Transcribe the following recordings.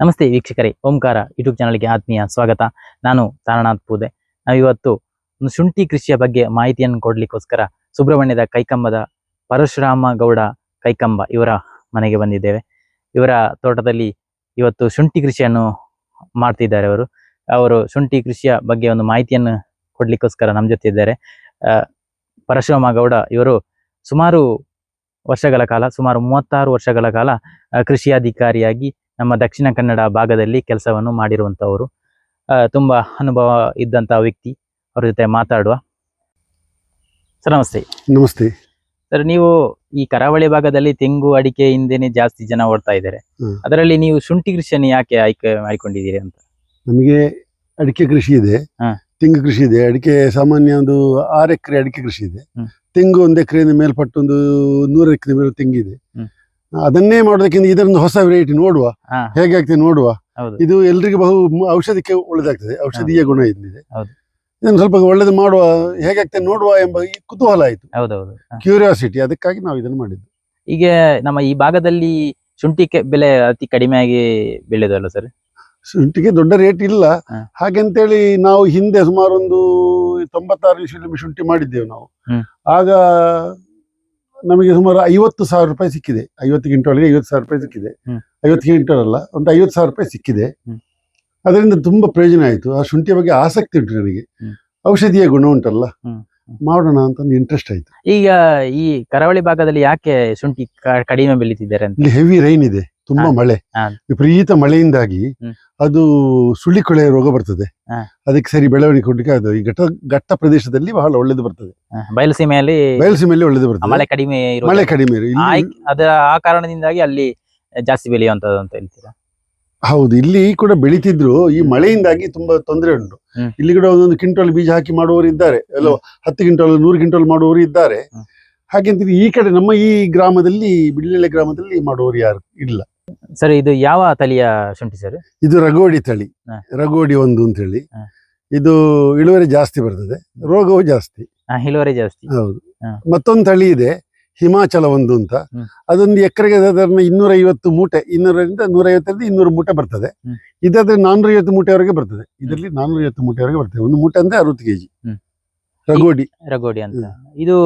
ನಮಸ್ತೆ ವೀಕ್ಷಕರೇ, ಓಂಕಾರ ಯೂಟ್ಯೂಬ್ ಚಾನಲ್ಗೆ ಆತ್ಮೀಯ ಸ್ವಾಗತ. ನಾನು ತಾರನಾಥ್ ಪೂದೆ. ನಾವಿವತ್ತು ಒಂದು ಶುಂಠಿ ಕೃಷಿಯ ಬಗ್ಗೆ ಮಾಹಿತಿಯನ್ನು ಕೊಡಲಿಕ್ಕೋಸ್ಕರ ಸುಬ್ರಹ್ಮಣ್ಯದ ಕೈಕಂಬದ ಪರಶುರಾಮ ಗೌಡ ಕೈಕಂಬ ಇವರ ಮನೆಗೆ ಬಂದಿದ್ದೇವೆ. ಇವರ ತೋಟದಲ್ಲಿ ಇವತ್ತು ಶುಂಠಿ ಕೃಷಿಯನ್ನು ಮಾಡ್ತಿದ್ದಾರೆ ಅವರು. ಅವರು ಶುಂಠಿ ಕೃಷಿಯ ಬಗ್ಗೆ ಒಂದು ಮಾಹಿತಿಯನ್ನು ಕೊಡಲಿಕ್ಕೋಸ್ಕರ ನಮ್ಮ ಜೊತೆ ಇದ್ದಾರೆ. ಪರಶುರಾಮ ಗೌಡ ಇವರು ಸುಮಾರು ವರ್ಷಗಳ ಕಾಲ, ಸುಮಾರು ಮೂವತ್ತಾರು ವರ್ಷಗಳ ಕಾಲ ಕೃಷಿ ಅಧಿಕಾರಿಯಾಗಿ ನಮ್ಮ ದಕ್ಷಿಣ ಕನ್ನಡ ಭಾಗದಲ್ಲಿ ಕೆಲಸವನ್ನು ಮಾಡಿರುವಂತವರು ತುಂಬ ಅನುಭವ ಇದ್ದಂತಹ ವ್ಯಕ್ತಿ ಅವ್ರ ಜೊತೆ ಮಾತಾಡುವ. ಸರ್ ನಮಸ್ತೆ. ನಮಸ್ತೆ. ಸರ್ ನೀವು ಈ ಕರಾವಳಿ ಭಾಗದಲ್ಲಿ ತೆಂಗು ಅಡಿಕೆ ಹಿಂದೆನೆ ಜಾಸ್ತಿ ಜನ ಓಡ್ತಾ ಇದ್ದಾರೆ. ಅದರಲ್ಲಿ ನೀವು ಶುಂಠಿ ಕೃಷಿಯನ್ನು ಯಾಕೆ ಆಯ್ಕೆ ಮಾಡಿಕೊಂಡಿದ್ದೀರಿ ಅಂತ? ನಮಗೆ ಅಡಿಕೆ ಕೃಷಿ ಇದೆ. ತೆಂಗು ಕೃಷಿ ಇದೆ. ಅಡಿಕೆ ಸಾಮಾನ್ಯ ಒಂದು ಆರು ಎಕರೆ ಅಡಿಕೆ ಕೃಷಿ ಇದೆ. ತೆಂಗು ಒಂದು ಎಕರೆಯಿಂದ ಮೇಲ್ಪಟ್ಟು ಒಂದು ನೂರು ಎಕರೆ ಮೇಲೆ ತೆಂಗಿದೆ. ಅದನ್ನೇ ಮಾಡೋದಕ್ಕಿಂತ ಇದರಿಂದ ಹೊಸ ವೆರೈಟಿ ನೋಡುವ. ಹೇಗೆ ಆಗ್ತದೆ ನೋಡುವ. ಇದು ಎಲ್ರಿಗೂ ಬಹು ಔಷಧಕ್ಕೆ ಒಳ್ಳೇದಾಗ್ತದೆ. ಔಷಧೀಯ ಗುಣ ಇದ್ದಿದೆ. ಇದನ್ನು ಸ್ವಲ್ಪ ಒಳ್ಳೇದು ಮಾಡುವ ಹೇಗೆ ಆಗ್ತದೆ ನೋಡುವ ಎಂಬ ಈ ಕುತೂಹಲ ಆಯ್ತು. ಕ್ಯೂರಿಯಾಸಿಟಿ ಅದಕ್ಕಾಗಿ ನಾವು ಇದನ್ನು ಮಾಡಿದ್ದು. ಈಗ ನಮ್ಮ ಈ ಭಾಗದಲ್ಲಿ ಶುಂಠಿ ಬೆಲೆ ಅತಿ ಕಡಿಮೆಯಾಗಿ ಬೆಳೆದಲ್ಲ ಸರ್? ಶುಂಠಿಗೆ ದೊಡ್ಡ ರೇಟ್ ಇಲ್ಲ. ಹಾಗೆಂತೇಳಿ ನಾವು ಹಿಂದೆ ಸುಮಾರು ಒಂದು ತೊಂಬತ್ತಾರು ನಿಮಿಷ ಶುಂಠಿ ಮಾಡಿದ್ದೇವೆ ನಾವು. ಆಗ ನಮಗೆ ಸುಮಾರು ಐವತ್ತು ಸಾವಿರ ರೂಪಾಯಿ ಸಿಕ್ಕಿದೆ. ಐವತ್ತು ಕ್ವಿಂಟಲ್ಗೆ ಐವತ್ತು ಸಾವಿರ ರೂಪಾಯಿ ಸಿಕ್ಕಿದೆ. ಐವತ್ತು ಕ್ವಿಂಟಲ್ ಅಲ್ಲ ಒಂದು ಐವತ್ತು ಸಾವಿರ ರೂಪಾಯಿ ಸಿಕ್ಕಿದೆ. ಅದರಿಂದ ತುಂಬಾ ಪ್ರಯೋಜನ ಆಯಿತು. ಆ ಶುಂಠಿಯ ಬಗ್ಗೆ ಆಸಕ್ತಿ ಉಂಟು ನನಗೆ. ಔಷಧಿಯ ಗುಣ ಉಂಟಲ್ಲ. ಮಾಡೋಣ ಅಂತ ಒಂದು ಇಂಟ್ರೆಸ್ಟ್ ಆಯ್ತು. ಈಗ ಈ ಕರಾವಳಿ ಭಾಗದಲ್ಲಿ ಯಾಕೆ ಶುಂಠಿ ಕಡಿಮೆ ಬೆಳೀತಿದ್ದಾರೆ ಅಂತ? ಇಲ್ಲಿ ಹೆವಿ ರೈನ್ ಇದೆ. ತುಂಬಾ ಮಳೆ. ವಿಪರೀತ ಮಳೆಯಿಂದಾಗಿ ಅದು ಸುಳ್ಳಿ ಕೊಳೆ ರೋಗ ಬರ್ತದೆ. ಅದಕ್ಕೆ ಸರಿ ಬೆಳವಣಿಗೆ ಕೊಡ್ಲಿಕ್ಕೆ ಅದು ಈ ಘಟ್ಟ ಘಟ್ಟ ಪ್ರದೇಶದಲ್ಲಿ ಬಹಳ ಒಳ್ಳೇದು ಬರ್ತದೆ. ಬಯಲುಸೀಮೆಯಲ್ಲಿ ಬಯಲುಸೀಮೆಯಲ್ಲಿ ಒಳ್ಳೇದು ಬರ್ತದೆ. ಮಳೆ ಕಡಿಮೆ ಮಳೆ ಕಡಿಮೆ ಅದರ ಆ ಕಾರಣದಿಂದಾಗಿ ಅಲ್ಲಿ ಜಾಸ್ತಿ ಬೆಳೆಯುವಂತದ್ದು ಅಂತ ಹೇಳ್ತೀರಾ? ಹೌದು ಇಲ್ಲಿ ಕೂಡ ಬೆಳಿತಿದ್ರು. ಈ ಮಳೆಯಿಂದಾಗಿ ತುಂಬಾ ತೊಂದರೆ ಉಂಟು. ಇಲ್ಲಿ ಕೂಡ ಒಂದೊಂದು ಕ್ವಿಂಟಲ್ ಬೀಜ ಹಾಕಿ ಮಾಡುವವರು ಇದ್ದಾರೆ. ಎಲ್ಲೋ ಹತ್ತು ಕ್ವಿಂಟಲ್ ನೂರು ಕ್ವಿಂಟಲ್ ಮಾಡುವವರು ಇದ್ದಾರೆ. ಹಾಗೆ ಹಾಗೆಂತ ಈ ಕಡೆ ನಮ್ಮ ಈ ಗ್ರಾಮದಲ್ಲಿ ಬಿಳ್ಳೆಲೆ ಗ್ರಾಮದಲ್ಲಿ ಮಾಡುವವರು ಯಾರು ಇಲ್ಲ. ಸರ್ ಇದು ಯಾವ ತಳಿಯ ಶುಂಠಿ ಸರ್? ಇದು ರಗೋಡಿ ತಳಿ. ರಗೋಡಿ ಒಂದು ಅಂತ ಹೇಳಿ. ಇದು ಇಳುವರಿ ಜಾಸ್ತಿ ಬರ್ತದೆ. ರೋಗವು ಜಾಸ್ತಿ. ಇಳುವರಿ ಜಾಸ್ತಿ. ಹೌದು. ಮತ್ತೊಂದು ತಳಿ ಇದೆ ಹಿಮಾಚಲ ಒಂದು ಅಂತ. ಅದೊಂದು ಎಕರೆಗೆ ಇನ್ನೂರ ಐವತ್ತು ಮೂಟೆ ಇನ್ನೂರರಿಂದ ನೂರ ಐವತ್ತರಿಂದ ಇನ್ನೂರು ಮೂಟೆ ಬರ್ತದೆ. ಇದಾದ್ರೆ ನಾನ್ನೂರ ಐವತ್ತು ಮೂಟೆವರೆಗೆ ಬರ್ತದೆ. ಇದರಲ್ಲಿ ನಾನ್ನೂರ ಐವತ್ತು ಮೂಟೆವರೆಗೆ ಬರ್ತದೆ. ಒಂದು ಮೂಟೆ ಅಂದ್ರೆ ಅರವತ್ತು ಕೆಜಿ. ರಗೋಡಿ. ರಗೋಡಿ ಅಂತ. ಇದು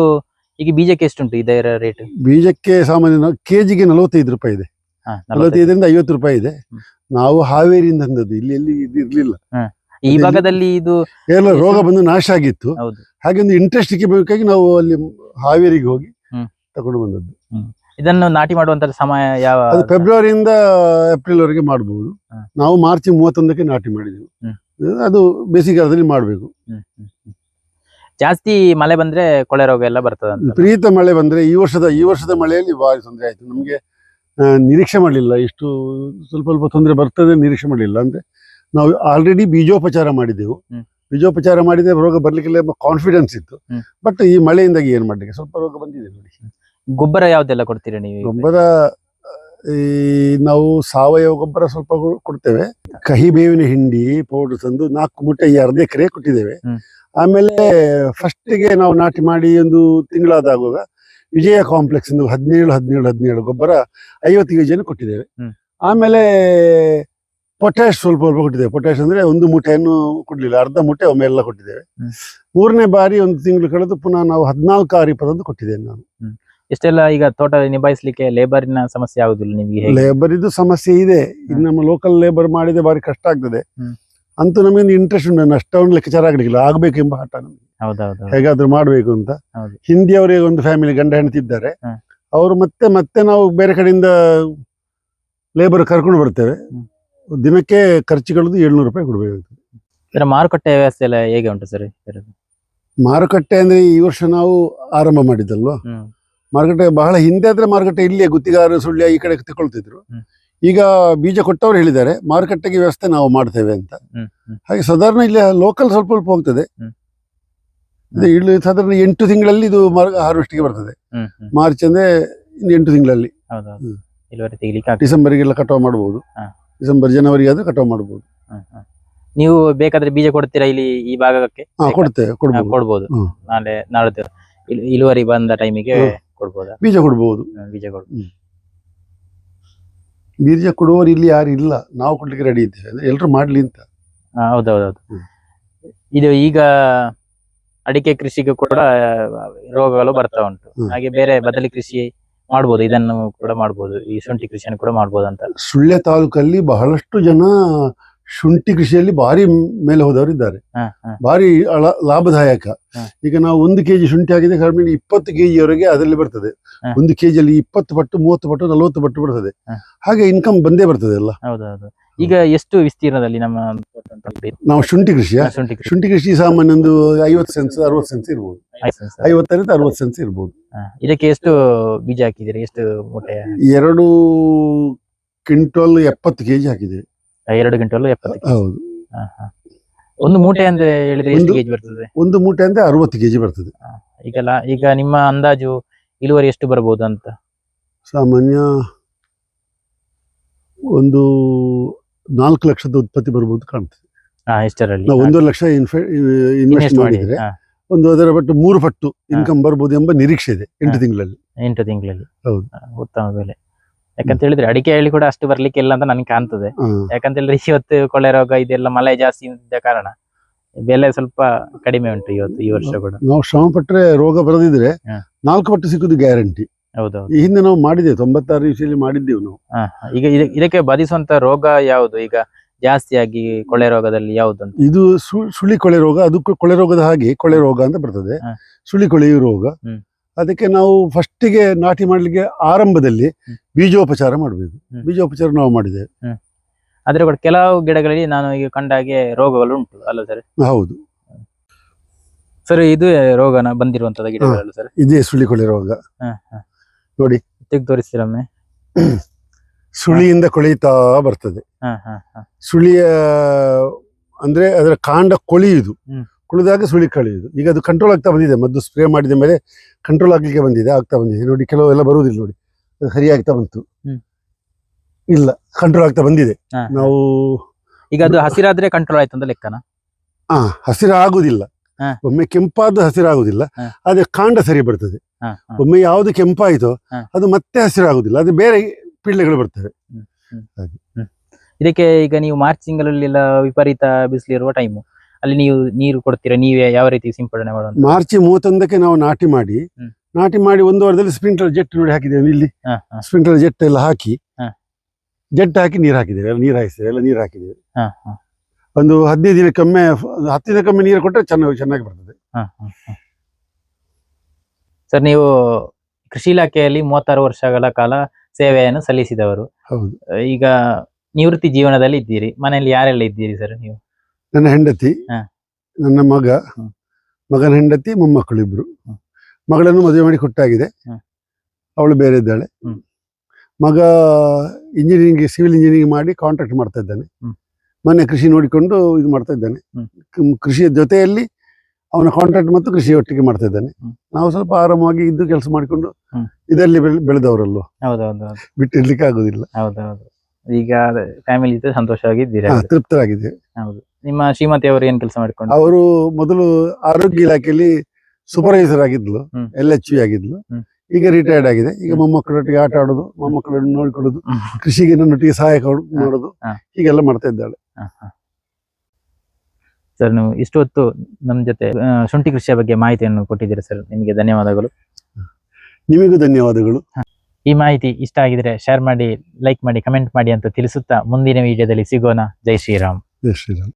ಈಗ ಬೀಜಕ್ಕೆ ಎಷ್ಟುಂಟು ಇದರ ರೇಟ್? ಬೀಜಕ್ಕೆ ಸಾಮಾನ್ಯ ಕೆಜಿಗೆ ನಲವತ್ತೈದು ರೂಪಾಯಿ ಇದೆ. ನಲವತ್ತೈದರಿಂದ ಐವತ್ತು ರೂಪಾಯಿ ಇದೆ. ನಾವು ಹಾವೇರಿಯಿಂದ ತಂದದ್ದು ಇಲ್ಲಿ ಎಲ್ಲಿ ಇದು ಇರ್ಲಿಲ್ಲ. ಈ ಭಾಗದಲ್ಲಿ ಇದು ಎಲ್ಲ ರೋಗ ಬಂದು ನಾಶ ಆಗಿತ್ತು. ಹಾಗೆ ಒಂದು ಇಂಟ್ರೆಸ್ಟ್ ಬೇಕಾಗಿ ನಾವು ಅಲ್ಲಿ ಹಾವೇರಿಗೆ ಹೋಗಿ. ತಗೊಂಡು ಬಂದದ್ದು. ಇದನ್ನು ನಾಟಿ ಮಾಡುವಂತ ಸಮಯ ಯಾವ ಅದು ಫೆಬ್ರವರಿಯಿಂದ ಏಪ್ರಿಲ್ ವರೆಗೆ ಮಾಡಬಹುದು ನಾವು ಮಾರ್ಚ್ ಮೂವತ್ತೊಂದಕ್ಕೆ ನಾಟಿ ಮಾಡಿದೆವು. ಅದು ಬೇಸಿಗೆಗಾಲದಲ್ಲಿ ಮಾಡಬೇಕು. ಜಾಸ್ತಿ ಮಳೆ ಬಂದ್ರೆ ಕೊಳೆ ರೋಗ ಎಲ್ಲ ಬರ್ತದೆ ಪ್ರೀತ ಮಳೆ ಬಂದ್ರೆ ಈ ವರ್ಷದ ಈ ವರ್ಷದ ಮಳೆಯಲ್ಲಿ ಭಾರಿ ತೊಂದರೆ ಆಯ್ತು. ನಮಗೆ ನಿರೀಕ್ಷೆ ಮಾಡಲಿಲ್ಲ. ಇಷ್ಟು ಸ್ವಲ್ಪ ಸ್ವಲ್ಪ ತೊಂದರೆ ಬರ್ತದೆ ನಿರೀಕ್ಷೆ ಮಾಡಲಿಲ್ಲ. ಅಂದರೆ ನಾವು ಆಲ್ರೆಡಿ ಬೀಜೋಪಚಾರ ಮಾಡಿದ್ದೆವು. ಬೀಜೋಪಚಾರ ಮಾಡಿದ್ರೆ ರೋಗ ಬರ್ಲಿಕ್ಕೆಲ್ಲ ಕಾನ್ಫಿಡೆನ್ಸ್ ಇತ್ತು. ಬಟ್ ಈ ಮಳೆಯಿಂದಾಗಿ ಏನು ಮಾಡಲಿಕ್ಕೆ? ಸ್ವಲ್ಪ ರೋಗ ಬಂದಿದೆ ನೋಡಿ. ಗೊಬ್ಬರ ಯಾವುದೆಲ್ಲ ಕೊಡ್ತೀರಾ ನೀವು ಗೊಬ್ಬರ ಈ ನಾವು ಸಾವಯವ ಗೊಬ್ಬರ ಸ್ವಲ್ಪ ಕೊಡ್ತೇವೆ. ಕಹಿ ಬೇವಿನ ಹಿಂಡಿ ಪೌಡರ್ ತಂದು ನಾಲ್ಕು ಮೂಟೆ ಈ ಅರ್ಧ ಎಕರೆ ಕೊಟ್ಟಿದ್ದೇವೆ. ಆಮೇಲೆ ಫಸ್ಟಿಗೆ ನಾವು ನಾಟಿ ಮಾಡಿ ಒಂದು ತಿಂಗಳಾದಾಗುವಾಗ ವಿಜಯ ಕಾಂಪ್ಲೆಕ್ಸ್ ಹದಿನೇಳು ಹದಿನೇಳು ಹದಿನೇಳು ಗೊಬ್ಬರ ಐವತ್ತು ಕೆ ಜಿಯನ್ನು ಕೊಟ್ಟಿದ್ದೇವೆ. ಆಮೇಲೆ ಪೊಟ್ಯಾಶ್ ಸ್ವಲ್ಪ ಸ್ವಲ್ಪ ಕೊಟ್ಟಿದ್ದೇವೆ. ಪೊಟ್ಯಾಶ್ ಅಂದ್ರೆ ಒಂದು ಮೂಟೆಯನ್ನು ಕೊಡ್ಲಿಲ್ಲ. ಅರ್ಧ ಮೂಟೆ ಒಮ್ಮೆ ಎಲ್ಲ ಕೊಟ್ಟಿದ್ದೇವೆ. ಮೂರನೇ ಬಾರಿ ಒಂದು ತಿಂಗಳು ಕಳೆದು ಪುನಃ ನಾವು ಹದಿನಾಲ್ಕು ಆರು ಇಪ್ಪತ್ತೊಂದು ಕೊಟ್ಟಿದ್ದೇನೆ ನಾನು. ಇಷ್ಟೆಲ್ಲ ಈಗ ತೋಟ ನಿಭಾಯಿಸಲಿಕ್ಕೆ ಲೇಬರ್ನ ಸಮಸ್ಯೆ ಆಗುದಿಲ್ಲ ನಿಮಗೆ? ಲೇಬರ್ ಇದು ಸಮಸ್ಯೆ ಇದೆ. ಇದು ನಮ್ಮ ಲೋಕಲ್ ಲೇಬರ್ ಮಾಡಿದ್ರೆ ಬಾರಿ ಕಷ್ಟ ಆಗ್ತದೆ. ಅಂತೂ ನಮಗೆ ಇಂಟ್ರೆಸ್ಟ್ ಉಂಟು. ನಷ್ಟವನ್ನು ಲೆಕ್ಕಾಚಾರ ಆಗಲಿಕ್ಕಿಲ್ಲ. ಆಗಬೇಕು ಎಂಬ ಹಠ ನಮ್ಗೆ. ಹೇಗಾದ್ರೂ ಮಾಡ್ಬೇಕು ಅಂತ. ಹೌದು. ಹಿಂದಿಯವರಿಗೆ ಒಂದು ಫ್ಯಾಮಿಲಿ ಗಂಡ ಹೆಣ್ತಿದ್ದಾರೆ. ಅವರು ಮತ್ತೆ ಮತ್ತೆ ನಾವು ಬೇರೆ ಕಡೆಯಿಂದ ಲೇಬರ್ ಕರ್ಕೊಂಡು ಬರ್ತೇವೆ. ದಿನಕ್ಕೆ ಖರ್ಚುಗಳದ್ದು ಏಳ್ನೂರು ರೂಪಾಯಿ ಕೊಡ್ಬೇಕು ಇದರ ಮಾರುಕಟ್ಟೆ ವ್ಯವಸ್ಥೆ ಎಲ್ಲ ಹೇಗೆ ಉಂಟು ಸರ್ ಮಾರುಕಟ್ಟೆ ಅಂದ್ರೆ ಈ ವರ್ಷ ನಾವು ಆರಂಭ ಮಾಡಿದ್ದಲ್ವಾ? ಮಾರುಕಟ್ಟೆ ಬಹಳ ಹಿಂದೆ ಆದ್ರೆ ಮಾರುಕಟ್ಟೆ ಇಲ್ಲಿಯೇ ಗುತ್ತಿಗಾರ ಸುಳ್ಯ ಈ ಕಡೆ ತಗೊಳ್ತಿದ್ರು. ಈಗ ಬೀಜ ಕೊಟ್ಟವರು ಹೇಳಿದ್ದಾರೆ ಮಾರುಕಟ್ಟೆಗೆ ವ್ಯವಸ್ಥೆ ನಾವು ಮಾಡ್ತೇವೆ ಅಂತ. ಹಾಗೆ ಸಾಧಾರಣ ಇಲ್ಲಿ ಲೋಕಲ್ ಸ್ವಲ್ಪ ಸ್ವಲ್ಪ ಹೋಗ್ತದೆ. ಇದು ಇಲ್ಲಿ ಸಾಧಾರಣ ಎಂಟು ತಿಂಗಳಲ್ಲಿ ಇದು ಹಾರ್ವೆಸ್ಟ್ಗೆ ಬರ್ತದೆ. ಮಾರ್ಚ್ ಅಂದ್ರೆ ಇನ್ನು ಎಂಟು ತಿಂಗಳಲ್ಲಿ. ಡಿಸೆಂಬರ್ಗೆಲ್ಲ ಕಟಾವು ಮಾಡಬಹುದು ಡಿಸೆಂಬರ್ ಜನವರಿ ಆದ್ರೆ ಕಟಾವು ಮಾಡಬಹುದು. ನೀವು ಬೇಕಾದ್ರೆ ಬೀಜ ಕೊಡ್ತೀರಾ ಇಲ್ಲಿ ಈ ಭಾಗಕ್ಕೆ? ಕೊಡ್ತೇವೆ ಕೊಡ್ಬೋದು. ನಾಳೆ ನಾಳೆ ಇಳುವರಿ ಬಂದ ಟೈಮಿಗೆ. ಕೊಡ್ಬೋದಾ? ಬೀಜ ಕೊಡ್ಬೋದು. ಬೀಜ ಕೊಡ್ಬೋದು. ಬೀಜ ಕೊಡುವವರು ಇಲ್ಲಿ ಯಾರು ಇಲ್ಲ. ನಾವು ಕೊಡ್ಲಿಕ್ಕೆ ರೆಡಿ ಇದ್ದೇವೆ. ಎಲ್ಲರೂ ಮಾಡ್ಲಿ ಅಂತ. ಹೌದೌದು ಹೌದೌದೌದು. ಇದು ಈಗ ಅಡಿಕೆ ಕೃಷಿಗೂ ಕೂಡ ರೋಗಗಳು ಬರ್ತಾ ಉಂಟು. ಹಾಗೆ ಬೇರೆ ಬದಲಿ ಕೃಷಿ ಮಾಡ್ಬೋದು ಇದನ್ನು ಕೂಡ ಮಾಡ್ಬೋದು ಈ ಶುಂಠಿ ಕೃಷಿಯನ್ನು ಕೂಡ ಮಾಡ್ಬೋದು ಅಂತ. ಸುಳ್ಯ ತಾಲೂಕಲ್ಲಿ ಬಹಳಷ್ಟು ಜನ ಶುಂಠಿ ಕೃಷಿಯಲ್ಲಿ ಭಾರಿ ಮೇಲೆ ಹೋದವರು ಇದ್ದಾರೆ. ಭಾರಿ ಲಾಭದಾಯಕ. ಈಗ ನಾವು ಒಂದು ಕೆಜಿ ಶುಂಠಿ ಹಾಕಿದ್ರೆ ಕಡಿಮೆ ಇಪ್ಪತ್ತು ಕೆಜಿವರೆಗೆ ಅದರಲ್ಲಿ ಬರ್ತದೆ. ಒಂದು ಕೆಜಿಯಲ್ಲಿ ಇಪ್ಪತ್ತು ಪಟ್ಟು ಮೂವತ್ತು ಪಟ್ಟು ನಲವತ್ತು ಪಟ್ಟು ಬರ್ತದೆ. ಹಾಗೆ ಇನ್ಕಮ್ ಬಂದೇ ಬರ್ತದೆ ಅಲ್ಲ. ಹೌದೌದು. ಈಗ ಎಷ್ಟು ವಿಸ್ತೀರ್ಣದಲ್ಲಿ ನಮ್ಮ ತೋಟ ನಾವು ಶುಂಠಿ ಕೃಷಿಯ ಶುಂಠಿ ಕೃಷಿ. ಶುಂಠಿ ಕೃಷಿ ಸಾಮಾನ್ಯ ಒಂದು ಐವತ್ತು ಸೆನ್ಸ್ ಅರವತ್ತು ಸೆನ್ಸ್ ಇರ್ಬೋದು. ಆಯ್ತು ಸರ್. ಐವತ್ತರಿಂದ ಅರವತ್ತು ಸೆನ್ಸ್ ಇರ್ಬೋದು. ಹಾ. ಇದಕ್ಕೆ ಎಷ್ಟು ಬೀಜ ಹಾಕಿದ್ದೀರಿ? ಎಷ್ಟು ಮೂಟೆ ಎರಡು ಕ್ವಿಂಟಲ್ ಎಪ್ಪತ್ತು ಕೆಜಿ ಹಾಕಿದ್ದೇವೆ. ಎರಡು ಕ್ವಿಂಟಲ್ ಎಪ್ಪತ್ತು ಹೌದು. ಹಾ, ಹಾ. ಒಂದು ಮೂಟೆ ಅಂದ್ರೆ ಹೇಳಿದ್ರೆ ಎಷ್ಟು ಒಂದು- ಕೆಜಿ ಬರ್ತದೆ? ಒಂದು ಮೂಟೆ ಅಂದ್ರೆ ಅರವತ್ತು ಕೆಜಿ ಬರ್ತದೆ. ಈಗಲ್ಲ ಈಗ ನಿಮ್ಮ ಅಂದಾಜು ಇಳುವರಿ ಎಷ್ಟು ಬರ್ಬೋದು ಅಂತ? ಸಾಮಾನ್ಯ ಒಂದು ನಾಲ್ಕು ಲಕ್ಷದ ಉತ್ಪತ್ತಿ ಬರ್ಬೋದು ಕಾಣ್ತದೆ. ಆ ಎಷ್ಟರಲ್ಲಿ? ನಾವು ಒಂದೂವರೆ ಲಕ್ಷ ಇನ್ವೆಸ್ಟ್ ಮಾಡಿದ್ರೆ ಒಂದು ಅದರ ಬಟ್ಟು ಮೂರು ಪಟ್ಟು ಇನ್ಕಮ್ ಬರ್ಬೋದು ಎಂಬ ನಿರೀಕ್ಷೆ ಇದೆ ಎಂಟು ತಿಂಗಳಲ್ಲಿ. ಎಂಟು ತಿಂಗಳಲ್ಲಿ. ಹೌದು. ಉತ್ತಮ ಬೆಲೆ. ಯಾಕಂತ ಹೇಳಿದ್ರೆ ಅಡಿಕೆ ಹೇಳಿ ಕೂಡ ಅಷ್ಟು ಬರ್ಲಿಕ್ಕೆ ಇಲ್ಲ ಅಂತ ನನಗೆ ಕಾಣ್ತದೆ. ಯಾಕಂತ ಹೇಳಿದ್ರೆ ಇವತ್ತು ಕೊಳೆ ರೋಗ ಇದೆಲ್ಲ ಮಳೆ ಜಾಸ್ತಿ ಇದ್ದ ಕಾರಣ ಬೆಲೆ ಸ್ವಲ್ಪ ಕಡಿಮೆ ಉಂಟು ಇವತ್ತು ಈ ವರ್ಷ ಕೂಡ. ನಾವು ಶ್ರಮ ಪಟ್ಟರೆ ರೋಗ ಬರದಿದ್ರೆ. ನಾಲ್ಕು ಪಟ್ಟು ಸಿಕ್ಕುದು ಗ್ಯಾರಂಟಿ. ಹೌದೌದು. ಈ ಹಿಂದೆ ನಾವು ಮಾಡಿದ್ದೇವೆ ತೊಂಬತ್ತಾರು ಇಸೆಯಲ್ಲಿ ಮಾಡಿದ್ದೇವೆ ನಾವು. ಹಾ, ಹಾ. ಈಗ ಇದ- ಇದಕ್ಕೆ ಬಾಧಿಸುವಂತ ರೋಗ ಯಾವುದು? ಈಗ ಜಾಸ್ತಿಯಾಗಿ ಕೊಳೆ ರೋಗದಲ್ಲಿ ಯಾವುದು ಅಂತ ಇದು ಸು- ಸುಳಿ ಕೊಳೆ ರೋಗ ಅದಕ್ಕೂ ಕೊಳೆ ರೋಗದ ಹಾಗೆ ಕೊಳೆ ರೋಗ ಅಂತ ಬರ್ತದೆ. ಹಾ. ಸುಳಿ ಕೊಳೆಯು ರೋಗ. ಹ್ಮ್. ಅದಕ್ಕೆ ನಾವು ಫಸ್ಟಿಗೆ ನಾಟಿ ಮಾಡ್ಲಿಕ್ಕೆ ಆರಂಭದಲ್ಲಿ ಹ್ಮ್. ಬೀಜೋಪಚಾರ ಮಾಡಬೇಕು. ಹ್ಮ್. ಬೀಜೋಪಚಾರ ನಾವು ಮಾಡಿದೆ ಆದ್ರೆ ಕೂಡ ಕೆಲವು ಗಿಡಗಳಲ್ಲಿ ನಾನು ಈಗ ಕಂಡ ಹಾಗೆ ರೋಗಗಳು ಉಂಟು ಅಲ್ಲ ಸರ್? ಹೌದು. ಸರ್ ಇದು ರೋಗನ ಬಂದಿರುವಂತದ ಗಿಡಗಳು ಸರ್? ಇದೇ ಸುಳಿ ಕೊಳೆ ರೋಗ. ನೋಡಿ. ತೋರಿಸ್ತೀರೊಮ್ಮೆ ಸುಳಿಯಿಂದ ಕೊಳೆಯುತ್ತಾ ಬರ್ತದೆ. ಹಾ ಹಾ ಹಾ. ಸುಳಿಯ ಅಂದ್ರೆ ಅದರ ಕಾಂಡ ಕೊಳಿಯುದು. ಕುಳಿದಾಗ ಸುಳಿ ಕಳೆಯುವುದು ಈಗ ಅದು ಕಂಟ್ರೋಲ್ ಆಗ್ತಾ ಬಂದಿದೆ. ಮದ್ದು ಸ್ಪ್ರೇ ಮಾಡಿದ ಮೇಲೆ ಕಂಟ್ರೋಲ್ ಆಗ್ಲಿಕ್ಕೆ ಬಂದಿದೆ ಆಗ್ತಾ ಬಂದಿದೆ. ನೋಡಿ ಕೆಲವೆಲ್ಲ ಬರುವುದಿಲ್ಲ ನೋಡಿ. ಅದು ಸರಿ ಆಗ್ತಾ ಬಂತು ಇಲ್ಲ ಕಂಟ್ರೋಲ್ ಆಗ್ತಾ ಬಂದಿದೆ. ನಾವು ಈಗ ಅದು ಹಸಿರಾದ್ರೆ ಕಂಟ್ರೋಲ್ ಆಯ್ತು ಅಂತ ಲೆಕ್ಕನ? ಹಾ ಹಸಿರು ಆಗುದಿಲ್ಲ. ಒಮ್ಮೆ ಕೆಂಪಾದ ಹಸಿರಾಗುದಿಲ್ಲ ಅದೇ ಕಾಂಡ ಸರಿ ಬರ್ತದೆ. ಒಮ್ಮೆ ಯಾವುದು ಕೆಂಪಾಯಿತೋ. ಅದು ಮತ್ತೆ ಹಸಿರಾಗುದಿಲ್ಲ ಅದು ಬೇರೆ ಪಿಳ್ಳೆಗಳು ಬರ್ತವೆ. ಇದಕ್ಕೆ ಈಗ ನೀವು ಮಾರ್ಚ್ ತಿಂಗಳಲ್ಲಿ ಎಲ್ಲ ವಿಪರೀತ ಬಿಸಿಲಿರುವ ಟೈಮು ಅಲ್ಲಿ ನೀವು ನೀರು ಕೊಡ್ತೀರಾ ನೀವೇ ಯಾವ ರೀತಿ ಸಿಂಪಡಣೆ ಮಾಡೋದು? ಮಾರ್ಚ್ ಮೂವತ್ತೊಂದಕ್ಕೆ ನಾವು ನಾಟಿ ಮಾಡಿ ನಾಟಿ ಮಾಡಿ ಒಂದು ವಾರದಲ್ಲಿ ಸ್ಪ್ರಿಂಟರ್ ಜೆಟ್ ನೋಡಿ ಹಾಕಿದ್ದೇವೆ ಇಲ್ಲಿ. ಸ್ಪ್ರಿಂಕ್ಲರ್ ಜೆಟ್ ಎಲ್ಲ ಹಾಕಿ. ಜೆಟ್ ಹಾಕಿ ನೀರು ಹಾಕಿದ್ದೇವೆ ಎಲ್ಲ ನೀರು ಹಾಯಿಸ್ತೇವೆ ಎಲ್ಲ ನೀರು ಹಾಕಿದ್ದೇವೆ. ಒಂದು ಹದಿನೈದು ದಿನಕ್ಕೊಮ್ಮೆ ಹತ್ತು ದಿನಕ್ಕೊಮ್ಮೆ ನೀರು ಕೊಟ್ಟರೆ ಚೆನ್ನಾಗಿ ಚೆನ್ನಾಗಿ ಬರ್ತದೆ. ಸರ್ ನೀವು ಕೃಷಿ ಇಲಾಖೆಯಲ್ಲಿ ಮೂವತ್ತಾರು ವರ್ಷಗಳ ಕಾಲ ಸೇವೆಯನ್ನು ಸಲ್ಲಿಸಿದವರು ಹೌದು ಈಗ ನಿವೃತ್ತಿ ಜೀವನದಲ್ಲಿ ಇದ್ದೀರಿ ಮನೆಯಲ್ಲಿ ಯಾರೆಲ್ಲ ಇದ್ದೀರಿ ಸರ್ ನೀವು ನನ್ನ ಹೆಂಡತಿ ಹಾ. ನನ್ನ ಮಗ ಹ್ಮ್. ಮಗನ ಹೆಂಡತಿ ಮೊಮ್ಮಕ್ಕಳು ಇಬ್ರು ಮಗಳನ್ನು ಮದುವೆ ಮಾಡಿ ಕೊಟ್ಟಾಗಿದೆ ಹ್ಮ್. ಅವಳು ಬೇರೆ ಇದ್ದಾಳೆ ಹ್ಮ್. ಮಗ ಇಂಜಿನಿಯರಿಂಗ್ ಸಿವಿಲ್ ಇಂಜಿನಿಯರಿಂಗ್ ಮಾಡಿ ಕಾಂಟ್ರಾಕ್ಟ್ ಮಾಡ್ತಾ ಇದ್ದಾನೆ ಹ್ಮ್. ಮನೆ ಕೃಷಿ ನೋಡಿಕೊಂಡು ಇದು ಮಾಡ್ತಾ ಇದ್ದಾನೆ. ಕೃಷಿಯ ಜೊತೆಯಲ್ಲಿ ಅವನ ಕಾಂಟ್ರಾಕ್ಟ್ ಮತ್ತು ಕೃಷಿ ಒಟ್ಟಿಗೆ ಮಾಡ್ತಾ ಇದ್ದಾನೆ. ನಾವು ಸ್ವಲ್ಪ ಆರಾಮವಾಗಿ ಇದ್ದು ಕೆಲಸ ಮಾಡಿಕೊಂಡು. ಇದರಲ್ಲಿ ಬೆಳೆ- ಬೆಳೆದವರಲ್ವ? ಬಿಟ್ಟಿರ್ಲಿಕ್ಕೆ ಆಗುದಿಲ್ಲ. ಹೌದೌದು. ಈಗ ಫ್ಯಾಮಿಲಿ ಜೊತೆ ಸಂತೋಷವಾಗಿ ಇದ್ದೀರಿ ಹಾ, ತೃಪ್ತರಾಗಿದೆ ಹೌದು. ನಿಮ್ಮ ಶ್ರೀಮತಿ ಅವರು ಏನ್ ಕೆಲಸ ಮಾಡಿಕೊಂಡು ಅವರು ಮೊದಲು ಆರೋಗ್ಯ ಇಲಾಖೆಯಲ್ಲಿ ಸೂಪರ್ವೈಸರ್ ಆಗಿದ್ಲು. ಎಲ್ ಎಚ್ ವಿ ಆಗಿದ್ಲು. ಈಗ ರಿಟೈರ್ಡ್ ಆಗಿದೆ. ಈಗ. ಮೊಮ್ಮಕ್ಕಳೊಟ್ಟಿಗೆ ಆಟ ಆಡೋದು ಮೊಮ್ಮಕ್ಕಳನ್ನು ನೋಡಿಕೊಳ್ಳೋದು ಹ್ಮ್. ಕೃಷಿಗೆ ನನ್ನೊಟ್ಟಿಗೆ ಸಹಾಯ ಮಾಡೋದು. ಹೀಗೆಲ್ಲ ಮಾಡ್ತಾ ಇದ್ದಾಳೆ. ಸರ್ ನೀವು ಇಷ್ಟು ಹೊತ್ತು ನಮ್ಮ ಜೊತೆ ಶುಂಠಿ ಕೃಷಿಯ ಬಗ್ಗೆ ಮಾಹಿತಿಯನ್ನು ಕೊಟ್ಟಿದ್ದೀರಿ ಸರ್? ನಿಮಗೆ ಧನ್ಯವಾದಗಳು. ನಿಮಗೂ ಧನ್ಯವಾದಗಳು. ಈ ಮಾಹಿತಿ ಇಷ್ಟ ಆಗಿದ್ರೆ ಶೇರ್ ಮಾಡಿ ಲೈಕ್ ಮಾಡಿ ಕಮೆಂಟ್ ಮಾಡಿ ಅಂತ ತಿಳಿಸುತ್ತಾ ಮುಂದಿನ ವಿಡಿಯೋದಲ್ಲಿ ಸಿಗೋಣ. ಜೈ ಶ್ರೀರಾಮ್. ಜೈ ಶ್ರೀರಾಮ್.